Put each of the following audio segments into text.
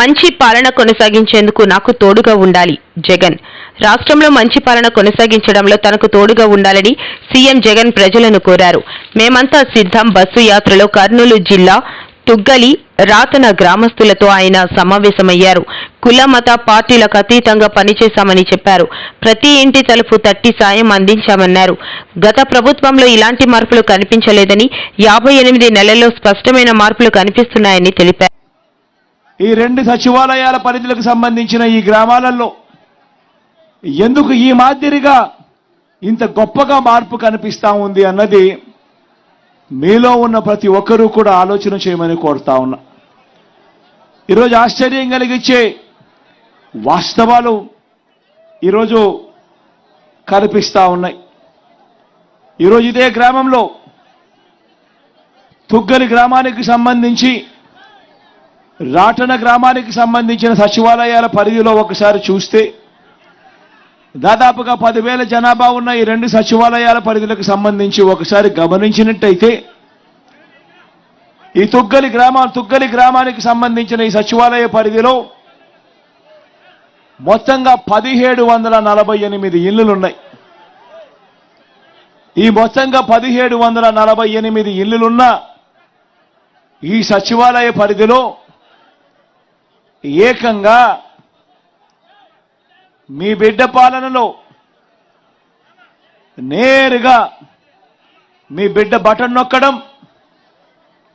మంచి పాలన కొనసాగించేందుకు నాకు తోడుగా ఉండాలి. జగన్. రాష్ట్రంలో మంచి పాలన కొనసాగించడంలో తనకు తోడుగా ఉండాలని సీఎం జగన్ ప్రజలను కోరారు. మేమంతా సిద్ధం బస్సు యాత్రలో కర్నూలు జిల్లా తుగ్గలి రాతన గ్రామస్తులతో ఆయన సమావేశమయ్యారు. కుల మత పార్టీలకు అతీతంగా పనిచేశామని చెప్పారు. ప్రతి ఇంటి తలుపు తట్టి సాయం అందించామన్నారు. గత ప్రభుత్వంలో ఇలాంటి మార్పులు కనిపించలేదని యాభై ఎనిమిది నెలల్లో స్పష్టమైన మార్పులు కనిపిస్తున్నాయని తెలిపారు. ఈ రెండు సచివాలయాల పరిధులకు సంబంధించిన ఈ గ్రామాలలో ఎందుకు ఈ మాదిరిగా ఇంత గొప్పగా మార్పు కనిపిస్తూ ఉంది అన్నది మీలో ఉన్న ప్రతి ఒక్కరూ కూడా ఆలోచన చేయమని కోరుతా ఉన్నా. ఈరోజు ఆశ్చర్యం కలిగించే వాస్తవాలు ఈరోజు కనిపిస్తూ ఉన్నాయి. ఈరోజు ఇదే గ్రామంలో తుగ్గలి గ్రామానికి సంబంధించి రాటన గ్రామానికి సంబంధించిన సచివాలయాల పరిధిలో ఒకసారి చూస్తే దాదాపుగా పదివేల జనాభా ఉన్న ఈ రెండు సచివాలయాల పరిధులకు సంబంధించి ఒకసారి గమనించినట్టయితే ఈ తుగ్గలి గ్రామం తుగ్గలి గ్రామానికి సంబంధించిన ఈ సచివాలయ పరిధిలో మొత్తంగా పదిహేడు వందల నలభై ఎనిమిది ఇళ్ళులున్నాయి ఈ మొత్తంగా పదిహేడు వందల నలభై ఎనిమిది ఇళ్ళులున్న ఈ సచివాలయ పరిధిలో ఏకంగా మీ బిడ్డ పాలనలో నేరుగా మీ బిడ్డ బటన్ నొక్కడం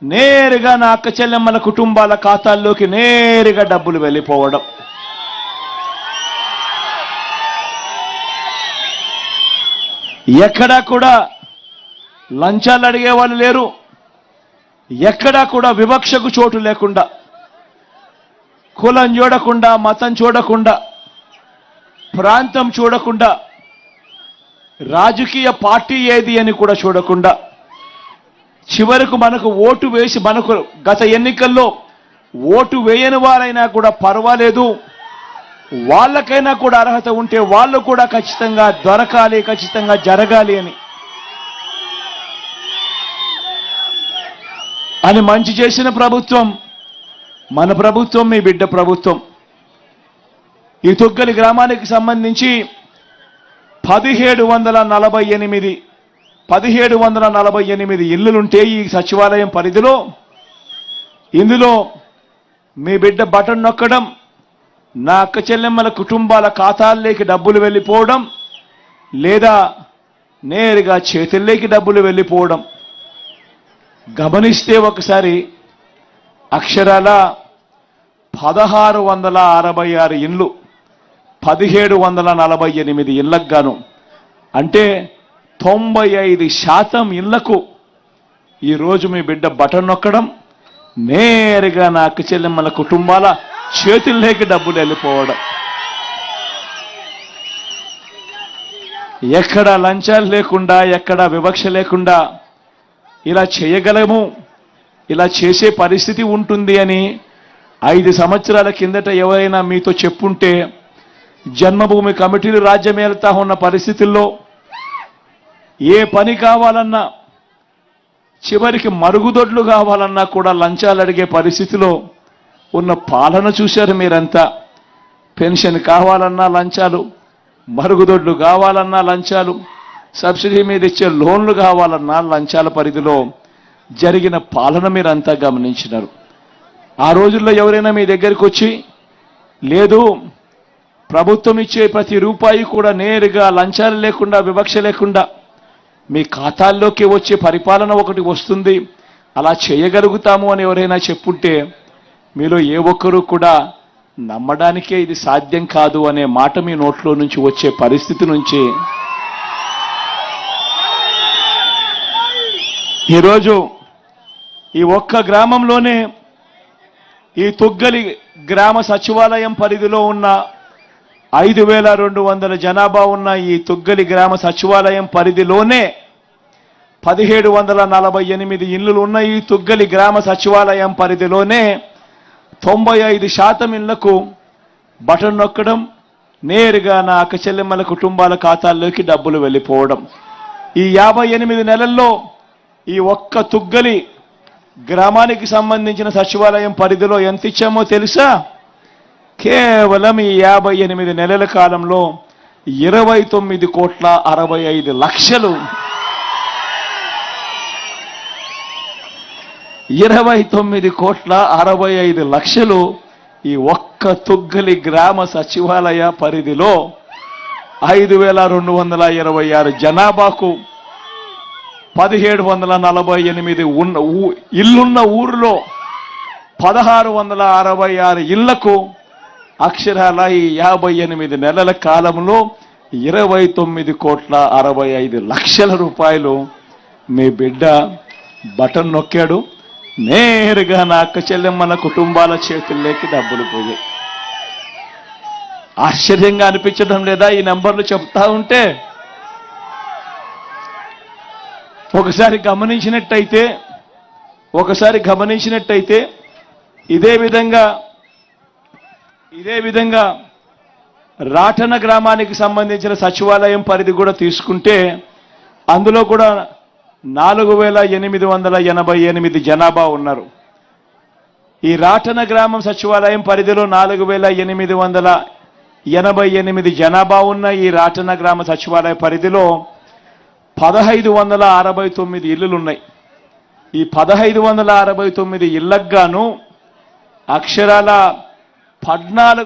నేరుగా నా అక్క చెల్లెమ్మల కుటుంబాల ఖాతాల్లోకి నేరుగా డబ్బులు వెళ్ళిపోవడం. ఎక్కడా కూడా లంచాలు అడిగే వాళ్ళు లేరు. ఎక్కడా కూడా వివక్షకు చోటు లేకుండా కులం చూడకుండా మతం చూడకుండా ప్రాంతం చూడకుండా రాజకీయ పార్టీ ఏది అని కూడా చూడకుండా చివరకు మనకు ఓటు వేసి మనకు గత ఎన్నికల్లో ఓటు వేయని వారైనా కూడా పర్వాలేదు. వాళ్ళకైనా కూడా అర్హత ఉంటే వాళ్ళు కూడా ఖచ్చితంగా దొరకాలి ఖచ్చితంగా జరగాలి అని. అని మంచి చేసిన ప్రభుత్వం మన ప్రభుత్వం మీ బిడ్డ ప్రభుత్వం. ఈ తుగ్గలి గ్రామానికి సంబంధించి పదిహేడు వందల నలభై ఎనిమిది పదిహేడు వందల నలభై ఎనిమిది ఇల్లులుంటే ఈ సచివాలయం పరిధిలో ఇందులో మీ బిడ్డ బటన్ నొక్కడం నా అక్క చెల్లెమ్మల కుటుంబాల ఖాతాల్లోకి డబ్బులు వెళ్ళిపోవడం లేదా నేరుగా చేతుల్లోకి డబ్బులు వెళ్ళిపోవడం. గమనిస్తే ఒకసారి అక్షరాల పదహారు వందల అరవై ఆరు ఇండ్లు పదిహేడు వందల నలభై ఎనిమిది ఇళ్ళకు గాను. అంటే తొంభై ఐదు శాతం ఇళ్ళకు ఈరోజు మీ బిడ్డ బటన్ నొక్కడం నేరుగా నా అక్క చెల్లెమ్మల కుటుంబాల చేతుల్లోకి డబ్బులు వెళ్ళిపోవడం. ఎక్కడ లంచాలు లేకుండా ఎక్కడ వివక్ష లేకుండా ఇలా చేయగలము. ఇలా చేసే పరిస్థితి ఉంటుంది అని ఐదు సంవత్సరాల కిందట ఎవరైనా మీతో చెప్పుంటే జన్మభూమి కమిటీలు రాజ్యమేలుతా ఉన్న పరిస్థితుల్లో ఏ పని కావాలన్నా చివరికి మరుగుదొడ్లు కావాలన్నా కూడా లంచాలు అడిగే పరిస్థితిలో ఉన్న పాలన చూశారు మీరంతా. పెన్షన్ కావాలన్నా లంచాలు మరుగుదొడ్లు కావాలన్నా లంచాలు సబ్సిడీ మీద ఇచ్చే లోన్లు కావాలన్నా లంచాల పరిధిలో జరిగిన పాలన మీరంతా గమనించినారు. ఆ రోజుల్లో ఎవరైనా మీ దగ్గరికి వచ్చి లేదు ప్రభుత్వం ఇచ్చే ప్రతి రూపాయి కూడా నేరుగా లంచాలు లేకుండా వివక్ష లేకుండా మీ ఖాతాల్లోకి వచ్చే పరిపాలన ఒకటి వస్తుంది. అలా చేయగలుగుతాము అని ఎవరైనా చెప్పుంటే మీలో ఏ ఒక్కరూ కూడా నమ్మడానికే ఇది సాధ్యం కాదు అనే మాట మీ నోట్లో నుంచి వచ్చే పరిస్థితి నుంచి. ఈరోజు ఈ ఒక్క గ్రామంలోనే ఈ తుగ్గలి గ్రామ సచివాలయం పరిధిలో ఉన్న ఐదు వేల రెండు వందల జనాభా ఉన్న ఈ తుగ్గలి గ్రామ సచివాలయం పరిధిలోనే పదిహేడు వందల నలభై ఎనిమిది ఇళ్ళు ఉన్న ఈ తుగ్గలి గ్రామ సచివాలయం పరిధిలోనే తొంభై ఐదు శాతం ఇళ్ళకు బటన్ నొక్కడం నేరుగా నా అక్క చెల్లెమ్మల కుటుంబాల ఖాతాల్లోకి డబ్బులు వెళ్ళిపోవడం. ఈ యాభై ఎనిమిది నెలల్లో ఈ ఒక్క తుగ్గలి గ్రామానికి సంబంధించిన సచివాలయం పరిధిలో ఎంత ఇచ్చామో తెలుసా? కేవలం ఈ యాభై ఎనిమిది నెలల కాలంలో ఇరవై తొమ్మిది కోట్ల అరవై ఐదు లక్షలు. ఇరవై తొమ్మిది కోట్ల అరవై ఐదు లక్షలు ఈ ఒక్క తుగ్గలి గ్రామ సచివాలయ పరిధిలో ఐదు వేల రెండు వందల ఇరవై ఆరు జనాభాకు పదిహేడు వందల నలభై ఎనిమిది ఉన్న ఊ- ఇల్లున్న ఊరిలో పదహారు వందల అరవై ఆరు ఇళ్ళకు అక్షరాల ఈ యాభై ఎనిమిది నెలల కాలంలో ఇరవై తొమ్మిది కోట్ల అరవై ఐదు లక్షల రూపాయలు మీ బిడ్డ బటన్ నొక్కాడు. నేరుగా నా అక్క చెల్లెమ్మల కుటుంబాల చేతుల్లోకి డబ్బులు పోయాయి. ఆశ్చర్యంగా అనిపించడం లేదా ఈ నెంబర్లు చెప్తా ఉంటే ఒకసారి గమనించినట్టయితే ఒకసారి గమనించినట్టయితే ఇదే విధంగా ఇదే విధంగా రాటన గ్రామానికి సంబంధించిన సచివాలయం పరిధి కూడా తీసుకుంటే అందులో కూడా నాలుగు వేల ఎనిమిది వందల ఎనభై ఎనిమిది జనాభా ఉన్నారు. ఈ రాటన గ్రామం సచివాలయం పరిధిలో నాలుగు వేల ఎనిమిది వందల ఎనభై ఎనిమిది జనాభా ఉన్న ఈ రాటన గ్రామ సచివాలయ పరిధిలో పదహైదు వందల అరవై తొమ్మిది ఇల్లులు ఉన్నాయి ఈ పదహైదు వందల అరవై తొమ్మిది ఇళ్ళకు గాను అక్షరాల పద్నాలుగు